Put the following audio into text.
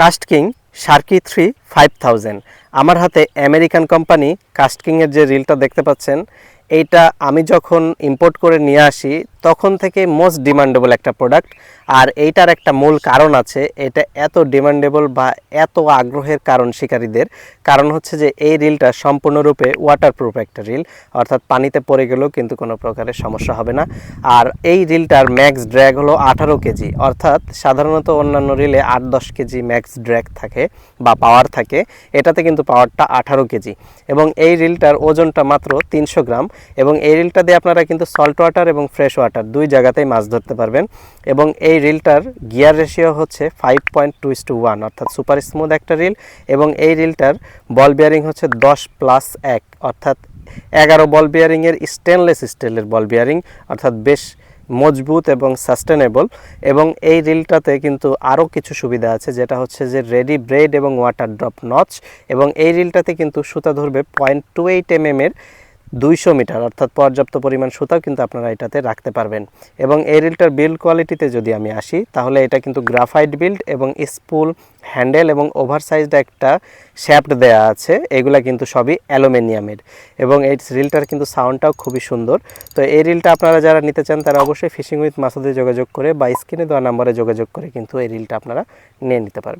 Cast king three five thousand আমার হাতে American company caste কিংয়ের যে রিলটা দেখতে পাচ্ছেন, এইটা আমি যখন ইম্পোর্ট করে নিয়ে আসি তখন থেকে মোস্ট ডিমান্ডেবল একটা প্রোডাক্ট আর এইটার একটা মূল কারণ আছে, এটা এত ডিমান্ডেবল বা এত আগ্রহের কারণ শিকারীদের। কারণ হচ্ছে যে এই রিলটা সম্পূর্ণরূপে ওয়াটারপ্রুফ একটা রিল, অর্থাৎ পানিতে পড়ে গেলেও কিন্তু কোনো প্রকারের সমস্যা হবে না। আর এই রিলটার ম্যাক্স ড্র্যাগ হলো আঠারো কেজি, অর্থাৎ সাধারণত অন্যান্য রিলে আট দশ কেজি ম্যাক্স ড্র্যাগ থাকে বা পাওয়ার থাকে। এটাতে কিন্তু পাওয়ারটা আঠারো কেজি। এবং এই রিলটার ওজনটা মাত্র তিনশো গ্রাম। এবং এই রিলটা দিয়ে আপনারা কিন্তু সল্ট ওয়াটার এবং ফ্রেশ ওয়াটার দুই জায়গাতেই মাছ ধরতে পারবেন। এবং এই রিলটার গিয়ার রেশিও হচ্ছে five point two is to one অর্থাৎ সুপার স্মুথ একটা রিল। এবং এই রিলটার বল বিয়ারিং হচ্ছে দশ প্লাস এক, অর্থাৎ এগারো বল বিয়ারিংয়ের স্টেনলেস স্টিলের বল বিয়ারিং, অর্থাৎ বেশ মজবুত এবং সাস্টেনেবল এবং এই রিলটাতে কিন্তু আরও কিছু সুবিধা আছে, যেটা হচ্ছে যে রেডি ব্রেড এবং ওয়াটার ড্রপ নচ এবং এই রিলটাতে কিন্তু সুতা ধরবে পয়েন্ট টু এইট এম এর দুইশো মিটার, অর্থাৎ পর্যাপ্ত পরিমাণ সুতাও কিন্তু আপনারা এটাতে রাখতে পারবেন। এবং এই রিলটার বিল্ড কোয়ালিটিতে যদি আমি আসি, তাহলে এটা কিন্তু গ্রাফাইট বিল্ড এবং স্পুল হ্যান্ডেল এবং ওভারসাইজড একটা শ্যাফট দেয়া আছে। এগুলা কিন্তু সবই অ্যালুমিনিয়ামের। এবং এই রিলটার কিন্তু সাউন্ডটাও খুবই সুন্দর। তো এই রিলটা আপনারা যারা নিতে চান, তারা অবশ্যই ফিশিং উইথ মাসাদে যোগাযোগ করে বা স্ক্রিনে দেওয়া নাম্বারে যোগাযোগ করে কিন্তু এই রিলটা আপনারা নিয়ে নিতে পারবেন।